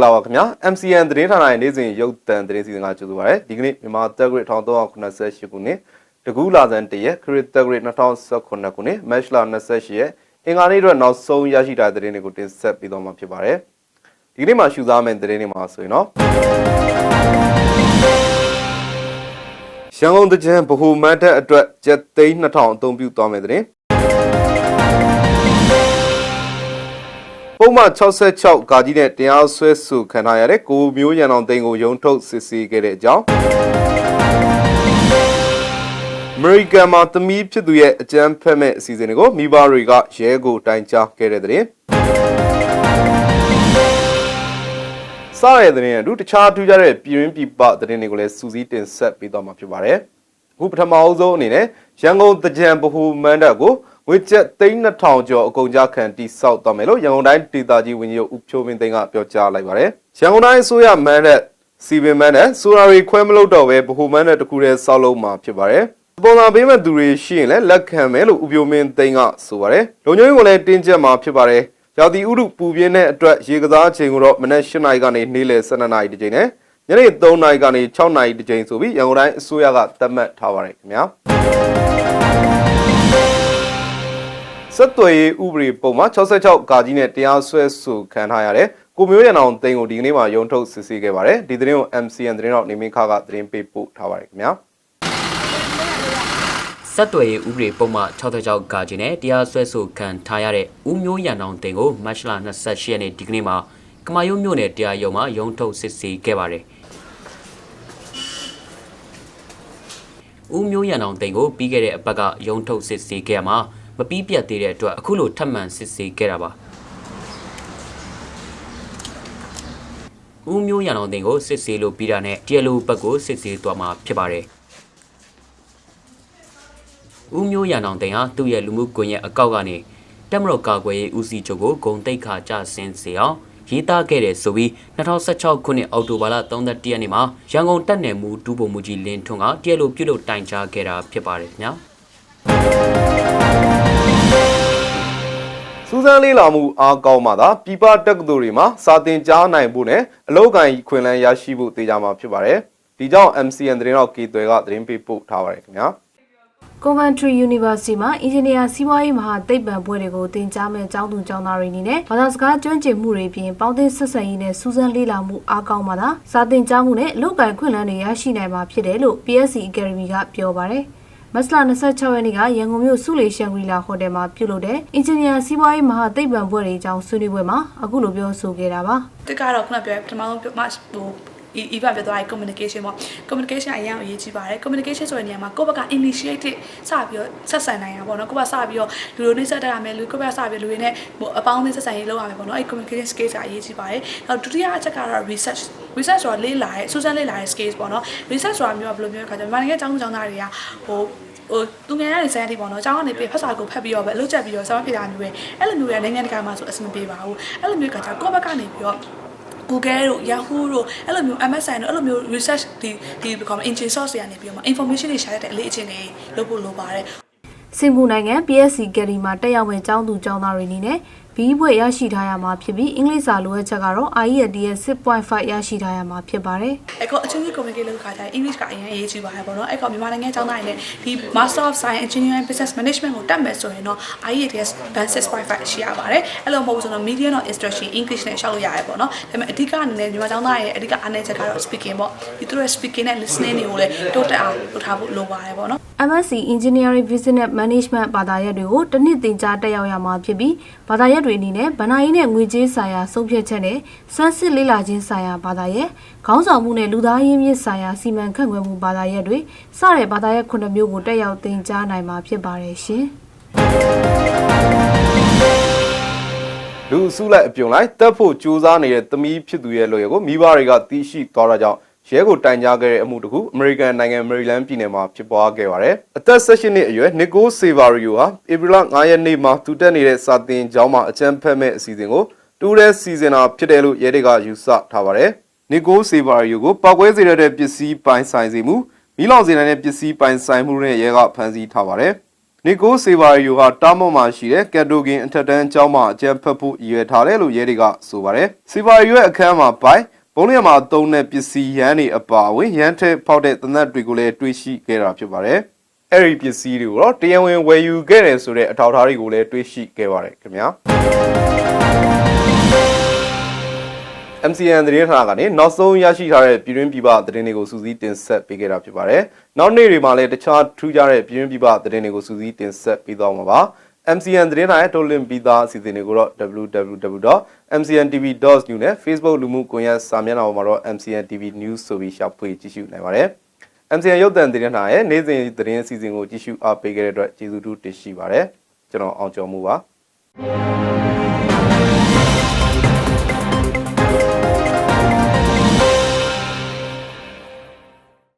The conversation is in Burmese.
္ဂလာပါခင်ဗျာ MCN သတင်းဌာနရဲ့နေ့စဉ်ရုပ်သံသတင်းစီစဉ်ကကြိုဆိုပါရစေဒီကနေ့မြန်မာတက်ဂရစ်1388ခုနှစ်တကူးလာဇန်တရက်ခရစ်တက်ဂရစ်2019ခုနှစ်မတ်လ28ရက်အင်္ဂါနေ့အတွက်နောက်ဆုံးရရှိတဲ့သတင်းတွေကိုတင်ဆက်ပေးသွားမှာဖြစ်ပါတယ်ဒီကနေ့မှာရှုစားမယ့်သတင်းတွေမှာဆိုရင်တော့ရန်ကုန်တကြံဗဟိုမတ်တက်အတွက်ကျပ်သိန်း2000အသုံးပြုသွားမယ့်သတင်း ပုံမှန်66ကာကြီးနဲ့တရားစွဲဆိုခံထားရတဲ့ကိုမျိုးရန်အောင်သိန်းကိုရုံထုတ်စစ်ဆေးခဲ့တဲ့အကြောင်းအမေရိကန်မှာသမီးဖြစ်သူရဲ့အကြမ်းဖက်မဲ့အစီအစဉ်တွေကိုမိဘတွေကရဲကိုတိုင်ကြားခဲ့တဲ့တဲ့စားရတဲ့တဲ့အတူတခြားထူးခြားတဲ့ပြည်ရင်းပြည်ပသတင်းတွေကိုလည်းစူးစီးတင်ဆက်ပေးသွားမှာဖြစ်ပါတယ်အခုပထမအဆုံးအနေနဲ့ရန်ကုန်တကြံဗဟိုမန္တကို ငွေကျပ်3200ကျော်အကုန်ကြခံတိစောက်သွားမယ်လို့ရန်ကုန်တိုင်းဒေသကြီးဝန်ကြီးချုပ်ဦးဖြိုးမင်းသိန်းကပြောကြားလိုက်ပါတယ်ရန်ကုန်တိုင်းအစိုးရမန်းတဲ့စီဗင်မန်းနဲ့ဆိုရာရီခွဲမလို့တော့ပဲဗဟိုမန်းတဲ့တခုတည်းစောက်လုံးမှာဖြစ်ပါတယ်ပုံစံပေးမဲ့သူတွေရှိရင်လည်းလက်ခံမယ်လို့ဦးပြိုမင်းသိန်းကဆိုပါတယ်။လုံခြုံရေးကိုလည်းတင်းကျပ်မှာဖြစ်ပါတယ်။ရာသီဥတုပူပြင်းတဲ့အတွက်ရေကစားချိန်ကိုတော့မနက်၈နာရီကနေနေ့လယ်၁၂နာရီတစ်ချိန်နဲ့ညနေ3နာရီကနေ6နာရီတစ်ချိန်ဆိုပြီးရန်ကုန်တိုင်းအစိုးရကသတ်မှတ်ထားပါတယ်ခင်ဗျာ။ ဆက်သွယ်ရေးဥပဒေပုံမှာ66ကာကြီးနဲ့တရားစွဲဆိုခံထားရတဲ့ကိုမျိုးရန်အောင်သိန်းကိုဒီကနေ့မှရုံထုတ်စစ်ဆေးခဲ့ပါတယ်။ဒီသတင်းကို MCN သတင်းတော့နေမင်းခါကသတင်းပေးပို့ထားပါတယ်ခင်ဗျာ။ဆက်သွယ်ရေးဥပဒေပုံမှ66ကာဂျင်နဲ့တရားစွဲဆိုခံထားရတဲ့ဦးမျိုးရန်အောင်တင်ကိုမတ်လ28ရက်နေ့ဒီကနေ့မှာကမာယုံမြို့နယ်တရားရုံးမှာရုံးထုတ်စစ်ဆေးခဲ့ပါတယ်။ဦးမျိုးရန်အောင်တင်ကိုပြီးခဲ့တဲ့အပတ်ကရုံးထုတ်စစ်ဆေးခဲ့ရမှာ မပြီးပြတ်သေးတဲ့အတွက်အခုလိုထပ်မံစစ်ဆေးခဲ့တာပါ။ဦးမျိုးရန်အောင်တင်ကိုစစ်ဆေးလို့ပြီးတာနဲ့တရားလိုဘက်ကိုစစ်ဆေးသွားမှာဖြစ်ပါတယ်။ဦးမျိုးရန်အောင်တင်ဟာသူ့ရဲ့လူမှုကွန်ရက်အကောင့်ကနေတက်မတော်ကာကွယ်ရေးဦးစီးချုပ်ကိုဂုံတိတ်ခါကြဆင်းစေအောင်ရေးသားခဲ့တယ်ဆိုပြီး2016ခုနှစ်အောက်တိုဘာလ31ရက်နေ့မှာရန်ကုန်တပ်နယ်မှုဒူးပုံမူကြီးလင်းထွန်းကတရက်လိုပြုတ်လို့တိုင်ကြားခဲ့တာဖြစ်ပါတယ်ခင်ဗျာ စူးစမ်းလေးလာမှုအားကောင်းမှသာပြပတက္ကသိုလ်တွေမှာစာသင်ကြားနိုင်ဖို့နဲ့အလောက်ကန်ခွင့်လန်းရရှိဖို့တေချာမှာဖြစ်ပါတယ်။ဒီကြောင့် MCN သတင်းတော့ကေသွဲကသတင်းပေးပို့ထားပါတယ်ခင်ဗျာ။ Coventry University မှာ Engineer စီးပွားရေးမဟာသိပ္ပံဘွဲ့တွေကိုသင်ကြားမဲ့ကျောင်းသူကျောင်းသားတွေအနေနဲ့ဘာသာစကားကျွမ်းကျင်မှုတွေပြင်ပေါင်းသင်းဆက်ဆံရေးနဲ့စူးစမ်းလေ့လာမှုအားကောင်းမှသာစာသင်ကြားမှုနဲ့အလုပ်ကိုင်ခွင့်လန်းတွေရရှိနိုင်မှာဖြစ်တယ်လို့ PSC Academy ကပြောပါတယ်။ မတ်လ26ရက်နေ့ကရန်ကုန်မြို့စုလေရှန်ဂရီလာဟိုတယ်မှာပြုလုပ်တဲ့ Engineer စီးပွားရေးမဟာသိပ္ပံဘွဲ့တွေအကြောင်းဆွေးနွေးပွဲမှာအခုလိုပြောဆိုခဲ့တာပါ။တစ်ကတော့ခုနပြောပထမဆုံးပြောမှဟို Eva ပြောသွားတဲ့ communication ပေါ့ communication အရင်အရေးကြီးပါတယ် communication ဆိုတဲ့နေရာမှာကိုယ့်ဘက်က initiative စပြီးတော့ဆက်ဆံနိုင်တာပေါ့နော်ကိုယ့်ဘက်စပြီးတော့လူတွေနဲ့ဆက်တက်ရမယ်လူကိုယ့်ဘက်စပြီးလူတွေနဲ့ဟိုအပေါင်းအသင်းဆက်ဆံရေးလုပ်ရမယ်ပေါ့နော်အဲ့ communication skills ကအရေးကြီးပါတယ်နောက်ဒုတိယအချက်ကတော့ research research ဆိုတာလေ့လာရဲစူးစမ်းလေ့လာရဲ skills ပေါ့နော် research ဆိုတာမျိုးကဘယ်လိုမျိုးလဲခါကျမြန်မာနိုင်ငံကျောင်းကျောင်းသားတွေကဟိုဟိုသူငယ်ရနေစမ်းတိပေါ့နော်အကြောင်းကနေပြဖက်စာကိုဖက်ပြီးတော့ပဲအလုပ်ချက်ပြီးတော့ဆောင်းဖြစ်တာမျိုးပဲအဲ့လိုမျိုးရနိုင်ငံတကာမှာဆိုအဆင်မပြေပါဘူးအဲ့လိုမျိုးကကြောင့်ကိုယ့်ဘက်ကနေပြီးတော့ Google တို့ Yahoo တို့အဲ့လိုမျိုး MSN တို့အဲ့လိုမျိုး research ဒီဒီဘယ်ကောင် engine source တွေကနေပြီးတော့မှ information တွေရှာရတဲ့အလေးအချင်းတွေလုပ်ဖို့လိုပါတယ်စင်ကာပူနိုင်ငံ PSC ကယ်လီမှာတက်ရောက်မဲ့ကျောင်းသူကျောင်းသားတွေအနေနဲ့ဘီးဘွဲ့ရရှိထားရမှာဖြစ်ပြီးအင်္ဂလိပ်စာလိုအပ်ချက်ကတော့ IELTS ရဲ့6.5ရရှိထားရမှာဖြစ်ပါတယ်အဲ့ကောအချင်းချင်း communicate လုပ်ခါကျရင် English ကအရင်အရေးကြီးပါတယ်ပေါ့နော်အဲ့ကောမြန်မာနိုင်ငံကျောင်းသားတွေလည်းဒီ Master of Science Engineering Business Management ကိုတက်မယ်ဆိုရင်တော့ IELTS band 6.5ရှိရပါတယ်အဲ့လိုမဟုတ်ဘူးဆိုတော့ Medium of Instruction English နဲ့ရှောက်လို့ရတယ်ပေါ့နော်ဒါပေမဲ့အဓိကအနေနဲ့မြန်မာကျောင်းသားရဲ့အဓိကအားနည်းချက်ကတော့ speaking ပေါ့ဒီသူတို့ရဲ့ speaking နဲ့ listening တွေကိုလည်းတိုးတက်အောင်လုပ်ထားဖို့လိုပါတယ်ပေါ့နော် MSc Engineering Business Management ဘာသာရပ်တွေကိုတစ်နှစ်သင်ကြားတက်ရောက်ရမှာဖြစ်ပြီးဘာသာရပ်တွေအနေနဲ့ဗဏ္ဍာရေးနဲ့ငွေကြေးဆိုင်ရာဆုံးဖြတ်ချက်နဲ့စမ်းစစ်လေ့လာခြင်းဆိုင်ရာဘာသာရပ်ခေါင်းဆောင်မှုနဲ့လူသားရင်းမြစ်ဆိုင်ရာစီမံခန့်ခွဲမှုဘာသာရပ်တွေစတဲ့ဘာသာရပ်ခုနှစ်မျိုးကိုတက်ရောက်သင်ကြားနိုင်မှာဖြစ်ပါတယ်ရှင်။လူအစုလိုက်အပြုံလိုက်တက်ဖို့ကြိုးစားနေတဲ့သမီးဖြစ်သူရဲ့လွယ်ကိုမိဘတွေကသိရှိသွားတာကြောင့် ရဲကိုတိုင်ကြားခဲ့တဲ့အမှုတစ်ခုအမေရိကန်နိုင်ငံမေရီလန်းပြည်နယ်မှာဖြစ်ပွားခဲ့ပါတယ်။အသက်16နှစ်အရွယ်နီကိုဆေဗာရီယိုဟာဧပြီလ9ရက်နေ့မှာသူတက်နေတဲ့စာသင်ကျောင်းမှာအကြမ်းဖက်မဲ့အစီအစဉ်ကိုတူးတဲ့စီစဉ်တာဖြစ်တယ်လို့ရဲတွေကယူဆထားပါတယ်။နီကိုဆေဗာရီယိုကိုပောက်ကွဲစေတဲ့ပစ္စည်းပိုင်ဆိုင်စေမှုမိလောင်စေတဲ့ပစ္စည်းပိုင်ဆိုင်မှုနဲ့ရဲကဖမ်းဆီးထားပါတယ်။နီကိုစေဗာရီယိုကတားမော့မှာရှိတဲ့ကက်တိုဂင်အထက်တန်းကျောင်းမှာအကြံဖတ်ဖို့ရည်ရွယ်ထားတယ်လို့ရဲတွေကဆိုပါတယ်စေဗာရီယိုရဲ့အခန်းမှာပိုင် ပုံလျက်မှာသုံးတဲ့ပစ္စည်းရန်တွေအပါအဝင်ရန်ထဲဖောက်တဲ့သနတ်တွေကိုလည်းတွေ့ရှိခဲ့တာဖြစ်ပါတယ်အဲ့ဒီပစ္စည်းတွေကိုတော့တရားဝင်ဝယ်ယူခဲ့တယ်ဆိုတဲ့အထောက်အထားတွေကိုလည်းတွေ့ရှိခဲ့ပါတယ်ခင်ဗျာ MCN သတင်းဌာနကနေနောက်ဆုံးရရှိထားတဲ့ပြည်တွင်းပြည်ပသတင်းတွေကိုစူးစီးတင်ဆက်ပေးခဲ့တာဖြစ်ပါတယ်။နောက်နေ့တွေမှာလည်းတခြားထူးခြားတဲ့ပြည်တွင်းပြည်ပသတင်းတွေကိုစူးစီးတင်ဆက်ပေးသွားမှာပါ။ MCN သတင်းဌာနရဲ့တိုလင်ပြီးသားအစီအစဉ်တွေကိုတော့ www.mcntv.news နဲ့ Facebook လူမှုကွန်ရက်စာမျက်နှာပေါ်မှာတော့ MCN TV News ဆိုပြီးရှာဖွေကြည့်ရှုနိုင်ပါတယ်။ MCN ရုပ်သံသတင်းဌာနရဲ့နေ့စဉ်သတင်းအစီအစဉ်ကိုကြည့်ရှုအားပေးခဲ့တဲ့အတွက်ကျေးဇူးတူတင်ရှိပါတယ်။ကျွန်တော်အောင်ကျော်မှုပါ။